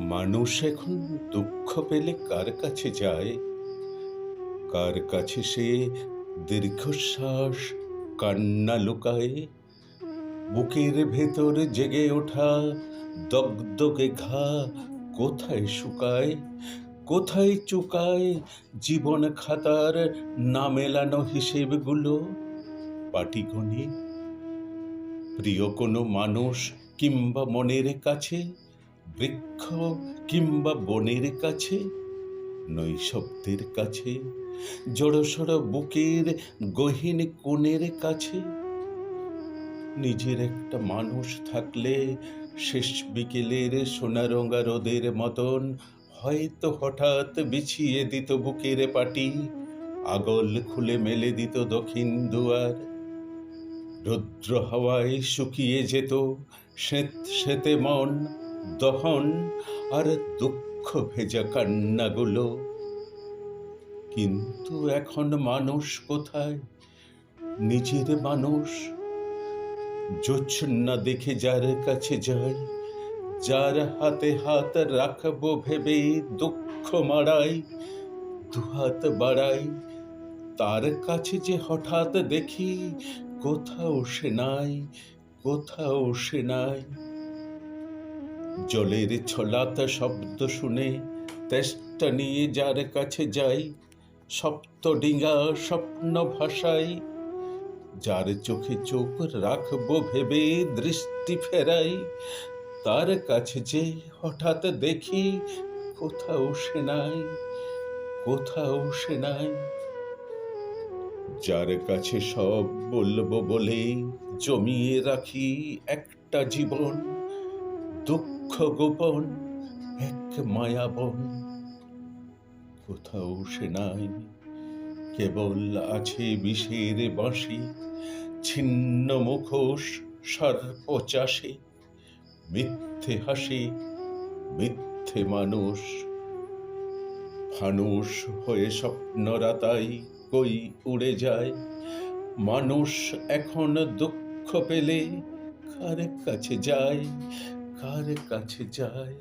মানুষ এখন দুঃখ পেলে কার কাছে যায়? কার কাছে সে দীর্ঘশ্বাস কান্না লুকায়? বুকের ভেতর জেগে ওঠা দগদগে ঘা কোথায় শুকায়? কোথায় চুকায় জীবন খাতার না মেলানো হিসেবগুলো? পাটিগণে প্রিয় কোনো মানুষ কিংবা মনের কাছে বৃক্ষ কিংবা বনের কাছে, নৈশব্দের কাছে, জড়সড় বুকের গহীন কোণের কাছে। নিজের একটা মানুষ থাকলে শেষ বিকেলের সোনারঙা রোদের মতন হয়তো হঠাৎ বিছিয়ে দিত বুকের পাটি, আগল খুলে মেলে দিত দক্ষিণ দুয়ার। রৌদ্র হাওয়ায় শুকিয়ে যেত শ্বেত শ্বেতে মন দহন আর দুঃখ ভেজা কান্নাগুলো। কিন্তু এখন মানুষ কোথায়? নিজের মানুষ। জোছনা দেখে যার কাছে যায় যার হাতে হাত রাখব ভেবে দুঃখ মারাই দুহাত বাড়াই। তার কাছে যে হঠাৎ দেখি, কোথাও সে নাই, কোথাও সে নাই। জলের ছলাত শব্দ শুনে তেষ্টা নিয়ে যার কাছে যাই, সপ্ত ডিঙা স্বপ্ন ভাষাই যার চোখে চোখ রাখব ভেবে দৃষ্টি ফেরাই, তার কাছে যে হঠাৎ দেখি কোথাও সে নাই, কোথাও সে নাই। যার কাছে সব বলব বলে জমিয়ে রাখি একটা জীবন, দুঃখ গোপন, এক মায়াবন কোথাও সে নাই, কেবল আছে বিষের বাঁশি, ছিন্ন মুখোশ সর্প চাষে। মিথ্যে হাসি, মিথ্যে মানুষ। ফানুষ হয়ে স্বপ্নরাতাই কই উড়ে যায়। মানুষ এখন দুঃখ পেলে কার কাছে যায়? কার কাছে যায়?